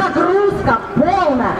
Нагрузка полная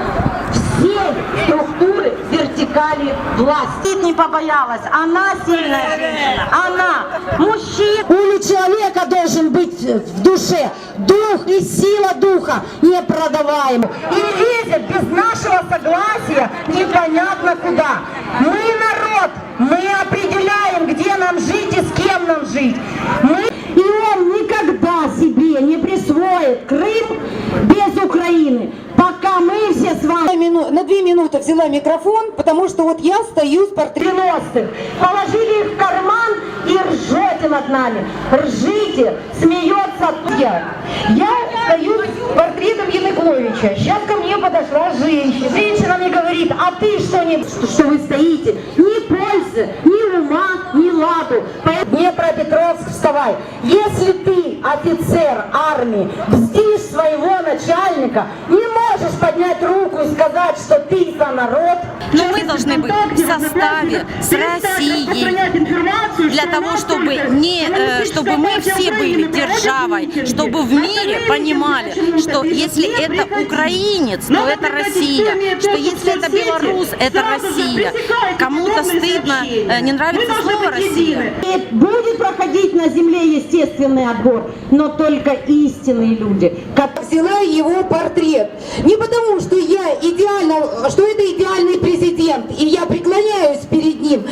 всей структуры вертикали власти. Не побоялась. Она сильная женщина. Она. Мужчина. У человека должен быть в душе дух и сила духа непродаваемый. И лезет без нашего согласия непонятно куда. Мы народ, мы определяем, где нам жить и с кем нам жить. Мы... И он никогда себе не присвоит Крым без Украины, пока мы все с вами На две минуты взяла микрофон, потому что вот я стою с портретом. 90-х. Положили их в карман и ржете над нами. Ржите, смеется я. Я стою с портретом Януковича. Сейчас ко мне подошла женщина. Женщина мне говорит, а ты что не... Что вы стоите? Ни пользы, ни ума, ни ладу. Поэтому Днепропетровск, вставай. Если ты, офицер армии, бздишь своего начальника, не можешь поднять руку и сказать, что ты за народ, Но мы должны быть в составе с Россией для того, чтобы не, э, чтобы мы все были державой, чтобы в мире понимали, что если это украинец, то это Россия, что если это белорус, это Россия. Кому-то стыдно, э, не нравится слово Россия. И будет проходить на земле естественный отбор, но только истинные люди, которые Взяла его портрет. Не потому, что я идеально, что это идеальный президент, и я преклоняюсь перед ним.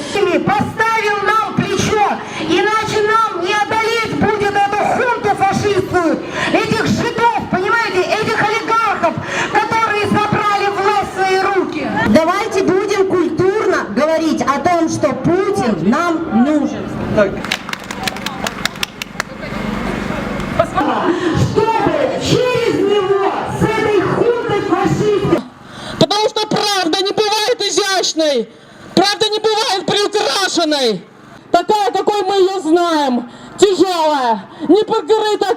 Нужен. Чтобы через него с этой хунтой фашистов Потому что правда не бывает изящной, правда не бывает приукрашенной. Такая, какой мы ее знаем, тяжелая, не покрыта